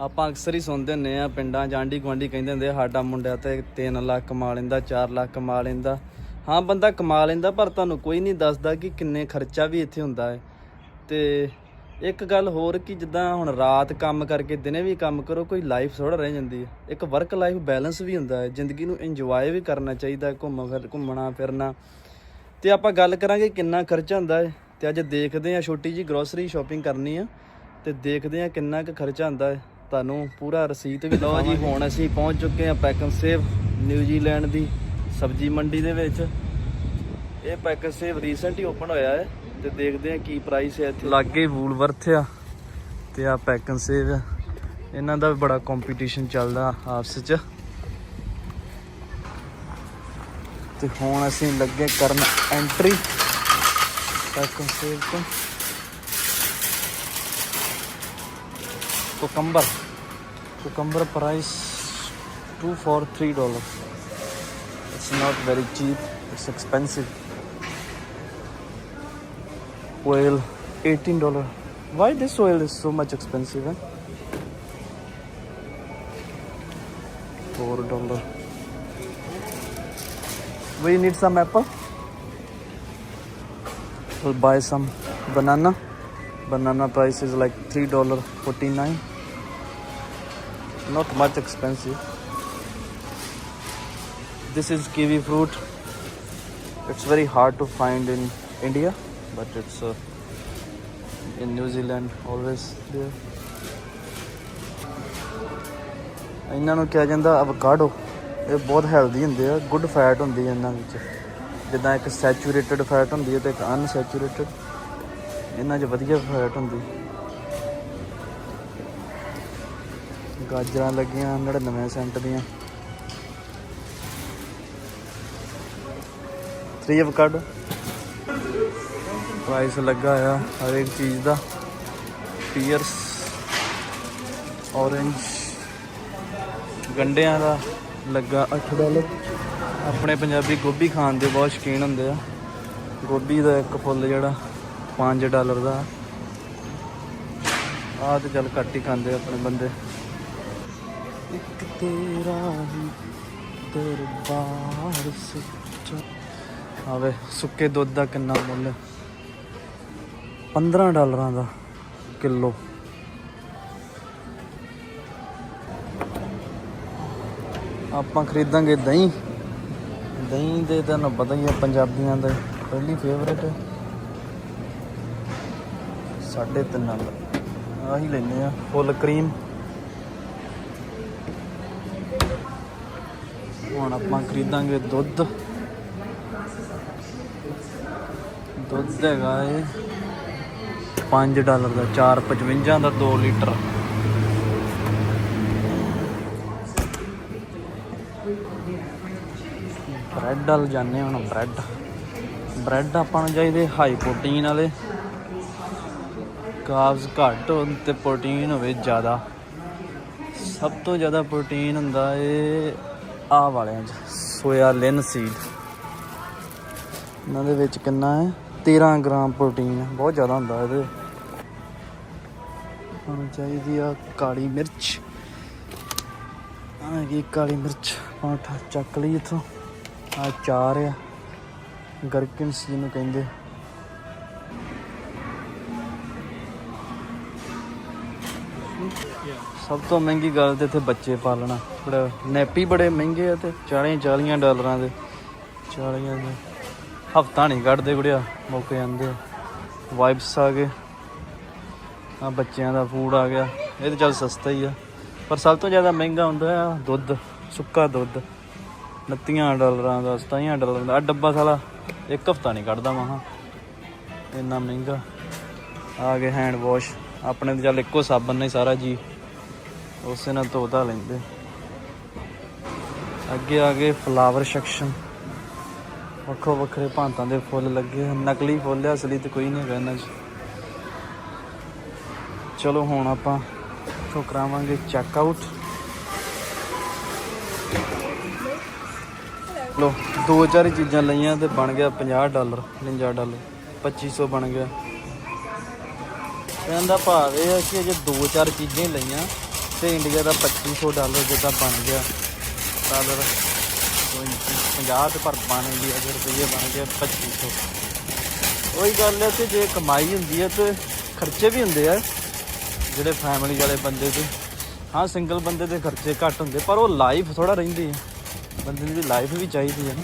ਆਪਾਂ ਅਕਸਰ ਹੀ ਸੁਣਦੇ ਹੁੰਦੇ ਆ ਪਿੰਡਾਂ ਜਾਂਡੀ ਗਵਾਂਡੀ ਕਹਿੰਦੇ ਹੁੰਦੇ ਸਾਡਾ ਮੁੰਡਾ ਤੇ 3 ਲੱਖ ਕਮਾ ਲੈਂਦਾ 4 ਲੱਖ ਕਮਾ ਲੈਂਦਾ। ਹਾਂ, ਬੰਦਾ ਕਮਾ ਲੈਂਦਾ, ਪਰ ਤੁਹਾਨੂੰ ਕੋਈ ਨਹੀਂ ਦੱਸਦਾ ਕਿ ਕਿੰਨੇ ਖਰਚਾ ਵੀ ਇੱਥੇ ਹੁੰਦਾ ਹੈ। ਤੇ ਇੱਕ ਗੱਲ ਹੋਰ ਕਿ ਜਿੱਦਾਂ ਹੁਣ ਰਾਤ ਕੰਮ ਕਰਕੇ ਦਿਨੇ ਵੀ ਕੰਮ ਕਰੋ, ਕੋਈ ਲਾਈਫ ਥੋੜਾ ਰਹਿ ਜਾਂਦੀ ਹੈ। ਇੱਕ ਵਰਕ ਲਾਈਫ ਬੈਲੈਂਸ ਵੀ ਹੁੰਦਾ ਹੈ। ਜ਼ਿੰਦਗੀ ਨੂੰ ਇੰਜੋਏ ਵੀ ਕਰਨਾ ਚਾਹੀਦਾ ਘੁੰਮ ਫਿਰ, ਘੁੰਮਣਾ ਫਿਰਨਾ। ਤੇ ਆਪਾਂ ਗੱਲ ਕਰਾਂਗੇ ਕਿੰਨਾ ਖਰਚਾ ਹੁੰਦਾ ਹੈ। ਤੇ ਅੱਜ ਦੇਖਦੇ ਹਾਂ, ਛੋਟੀ ਜੀ ਗਰੋਸਰੀ ਸ਼ਾਪਿੰਗ ਕਰਨੀ ਆ। ਤੇ ਦੇਖਦੇ ਹਾਂ ਕਿੰਨਾ ਕੁ ਖਰਚਾ ਹੁੰਦਾ ਹੈ। ਤੁਹਾਨੂੰ ਪੂਰਾ ਰਸੀਦ ਵੀ ਲਓ ਜੀ, ਹੁਣ ਅਸੀਂ ਪਹੁੰਚ ਚੁੱਕੇ ਹਾਂ ਪੈਕਨ ਸੇਵ ਨਿਊਜ਼ੀਲੈਂਡ ਦੀ ਸਬਜ਼ੀ ਮੰਡੀ ਦੇ ਵਿੱਚ। ਇਹ ਪੈਕਨ ਸੇਵ ਰੀਸੈਂਟ ਹੀ ਓਪਨ ਹੋਇਆ ਹੈ ਤੇ ਦੇਖਦੇ ਹਾਂ ਕੀ ਪ੍ਰਾਈਸ ਹੈ ਇੱਥੇ। ਲਾਗੇ ਵੂਲਵਰਥ ਆ ਤੇ ਆ ਪੈਕਨ ਸੇਵ ਆ। ਇਹਨਾਂ ਦਾ ਵੀ ਬੜਾ ਕੰਪੀਟੀਸ਼ਨ ਚੱਲਦਾ ਆਪਸ ਚ। ਤੇ ਹੁਣ ਅਸੀਂ ਲੱਗੇ ਕਰਨ ਐਂਟਰੀ ਪੈਕਨ ਸੇਵ ਤੋਂ। cucumber cucumber price 2 for 3 dollar it's not very cheap. It's expensive. Oil 18 dollar why this oil is so much expensive eh? 4 dollar we need some apple. We'll buy some banana. Banana price is like 3 dollar 49 not much expensive this is kiwi fruit it's very hard to find in india but it's uh, in new zealand always there ਇਹਨਾਂ ਨੂੰ ਕਿਹਾ ਜਾਂਦਾ ਅਵਕਾਡੋ ਇਹ ਬਹੁਤ healthy ਹੁੰਦੇ ਆ good fat ਹੁੰਦੀ ਹੈ ਇਹਨਾਂ ਵਿੱਚ ਜਿੱਦਾਂ ਇੱਕ ਸੈਚੂਰੇਟਡ ਫੈਟ ਹੁੰਦੀ ਹੈ ਤੇ ਇੱਕ ਅਨਸੈਚੂਰੇਟਡ ਇਹਨਾਂ 'ਚ ਵਧੀਆ ਫੈਟ ਹੁੰਦੀ ਗਾਜਰਾਂ ਲੱਗੀਆਂ 99 ਸੈਂਟ ਦੀਆਂ। 3 ਅਵਕਾਡੋ ਪ੍ਰਾਈਸ ਲੱਗਾ ਆ ਹਰ ਇੱਕ ਚੀਜ਼ ਦਾ। ਪੀਅਰਸ ਔਰੇਂਜ ਗੰਡਿਆਂ ਦਾ ਲੱਗਾ 8 ਡਾਲਰ ਆਪਣੇ ਪੰਜਾਬੀ ਗੋਭੀ ਖਾਣ ਦੇ ਬਹੁਤ ਸ਼ੌਕੀਨ ਹੁੰਦੇ ਆ। ਗੋਭੀ ਦਾ ਇੱਕ ਫੁੱਲ ਜਿਹੜਾ 5 ਡਾਲਰ ਦਾ। ਆਹ ਤੇ ਚੱਲ ਘੱਟ ਹੀ ਖਾਂਦੇ ਆਪਣੇ ਬੰਦੇ। ਇੱਕ ਤੇਰਾ ਹੀ ਦਰਬਾਰ ਸੱਚਾ। ਆਵੇ ਸੁੱਕੇ ਦੁੱਧ ਦਾ ਕਿੰਨਾ ਮੁੱਲ ਹੈ। 15 ਡਾਲਰਾਂ ਦਾ ਕਿਲੋ। ਆਪਾਂ ਖਰੀਦਾਂਗੇ ਦਹੀਂ। ਦਹੀਂ ਦੇ ਤੁਹਾਨੂੰ ਪਤਾ ਹੀ ਹੈ, ਪੰਜਾਬੀਆਂ ਦਾ ਪਹਿਲੀ ਫੇਵਰੇਟ ਹੈ। ਸਾਢੇ ਤਿੰਨ ਆਹੀ ਲੈਨੇ ਆ ਫੁੱਲ ਕਰੀਮ ਹੁਣ ਆਪਾਂ ਖਰੀਦਾਂਗੇ ਦੁੱਧ। ਦੁੱਧ ਹੈਗਾ ਏ 5 ਡਾਲਰ ਦਾ 4.55 ਦਾ 2 ਲੀਟਰ। ਬ੍ਰੈਡ ਵਾਲ ਜਾਂਦੇ ਹਾਂ ਹੁਣ, ਬ੍ਰੈਡ। ਬ੍ਰੈਡ ਆਪਾਂ ਨੂੰ ਚਾਹੀਦੇ ਹਾਈ ਪ੍ਰੋਟੀਨ ਵਾਲੇ। ਕਾਰਬਸ ਘੱਟ ਹੋਣ ਤੇ ਪ੍ਰੋਟੀਨ ਹੋਵੇ ਜ਼ਿਆਦਾ। ਸਭ ਤੋਂ ਜ਼ਿਆਦਾ ਪ੍ਰੋਟੀਨ ਹੁੰਦਾ ਏ ਆਹ ਵਾਲਿਆਂ 'ਚ, ਸੋਇਆ ਲਿਨ ਸੀਡ ਇਹਨਾਂ ਦੇ ਵਿੱਚ ਕਿੰਨਾ ਹੈ? 13 ਗ੍ਰਾਮ ਪ੍ਰੋਟੀਨ ਬਹੁਤ ਜ਼ਿਆਦਾ ਹੁੰਦਾ ਇਹਦੇ। ਹੁਣ ਚਾਹੀਦੀ ਆ ਕਾਲੀ ਮਿਰਚ। ਆ ਹੈਗੀ ਕਾਲੀ ਮਿਰਚ। ਪਾਠਾ ਚੱਕ ਲਈ ਇਥੋਂ। ਆ ਚਾਰ ਆ। ਗਰਕਿਨਸ ਜਿਹਨੂੰ ਕਹਿੰਦੇ। ਸਭ ਤੋਂ ਮਹਿੰਗੀ ਗੱਲ ਤੇ ਇੱਥੇ ਬੱਚੇ ਪਾਲਣਾ। ਬੜਾ ਨੈਪੀ ਬੜੇ ਮਹਿੰਗੇ ਆ ਤੇ 40 40 ਡਾਲਰਾਂ ਦੇ। 40 ਦੇ। ਹਫਤਾ ਨਹੀਂ ਕੱਢਦੇ ਗੁੜਿਆ, ਮੁੱਕ ਜਾਂਦੇ ਵਾਈਬਸ ਆ ਗਏ। ਆ ਬੱਚਿਆਂ ਦਾ ਫੂਡ ਆ ਗਿਆ। ਇਹ ਤਾਂ ਚੱਲ ਸਸਤਾ ਹੀ ਆ। ਪਰ ਸਭ ਤੋਂ ਜ਼ਿਆਦਾ ਮਹਿੰਗਾ ਹੁੰਦਾ ਆ ਦੁੱਧ, ਸੁੱਕਾ ਦੁੱਧ। 29 ਡਾਲਰਾਂ ਦਾ 27 ਡਾਲਰਾਂ ਦਾ। ਆ ਡੱਬਾ ਸਾਲਾ ਇੱਕ ਹਫਤਾ ਨਹੀਂ ਕੱਢਦਾ ਮਹਾ ਇੰਨਾ ਮਹਿੰਗਾ। ਆ ਗਏ ਹੈਂਡ ਵਾਸ਼ ਆਪਣੇ ਤੇ ਚੱਲ ਇੱਕੋ ਸਾਬਣ ਨਾਲ ਹੀ ਸਾਰਾ ਜੀ। ਉਸੇ ਨਾਲ ਧੋ ਧਾ ਲੈਂਦੇ। ਅੱਗੇ ਆ ਗਏ ਫਲਾਵਰ ਸੈਕਸ਼ਨ ਵੱਖੋ ਵੱਖਰੇ ਭਾਂਤਾਂ ਦੇ ਫੁੱਲ ਲੱਗੇ ਹੋਏ। ਨਕਲੀ ਫੁੱਲ ਆ, ਅਸਲੀ ਤੇ ਕੋਈ ਨਹੀਂ ਹੈਗਾ ਇਹਨਾਂ 'ਚ। ਚਲੋ ਹੁਣ ਆਪਾਂ ਇੱਥੋਂ ਕਰਾਵਾਂਗੇ ਚੈੱਕ ਆਊਟ ਲੋ ਦੋ ਚਾਰ ਚੀਜ਼ਾਂ ਲਈਆਂ ਤੇ ਬਣ ਗਿਆ 50 ਡਾਲਰ 49 ਡਾਲਰ 2500 ਬਣ ਗਿਆ। ਕਹਿਣ ਦਾ ਭਾਵ ਇਹ ਹੈ ਕਿ ਅਜੇ ਦੋ ਚਾਰ ਚੀਜ਼ਾਂ ਹੀ ਲਈਆਂ। ਇੱਥੇ ਇੰਡੀਆ ਦਾ 2500 ਡਾਲਰ ਜਿੱਦਾਂ ਬਣ ਗਿਆ। ਡਾਲਰ 50 ਤੇ ਪਰ ਬਣ ਇੰਡੀਆ ਦੇ ਰੁਪਏ ਬਣ ਗਿਆ 2500 ਉਹੀ ਗੱਲ ਹੈ ਕਿ ਜੇ ਕਮਾਈ ਹੁੰਦੀ ਹੈ ਤੇ ਖਰਚੇ ਵੀ ਹੁੰਦੇ ਆ, ਜਿਹੜੇ ਫੈਮਿਲੀ ਵਾਲੇ ਬੰਦੇ ਦੇ। ਹਾਂ ਸਿੰਗਲ ਬੰਦੇ ਦੇ ਖਰਚੇ ਘੱਟ ਹੁੰਦੇ, ਪਰ ਉਹ ਲਾਈਫ ਥੋੜਾ ਰਹਿੰਦੀ ਹੈ। ਬੰਦੇ ਦੀ ਲਾਈਫ ਵੀ ਚਾਹੀਦੀ ਹੈ ਨਾ।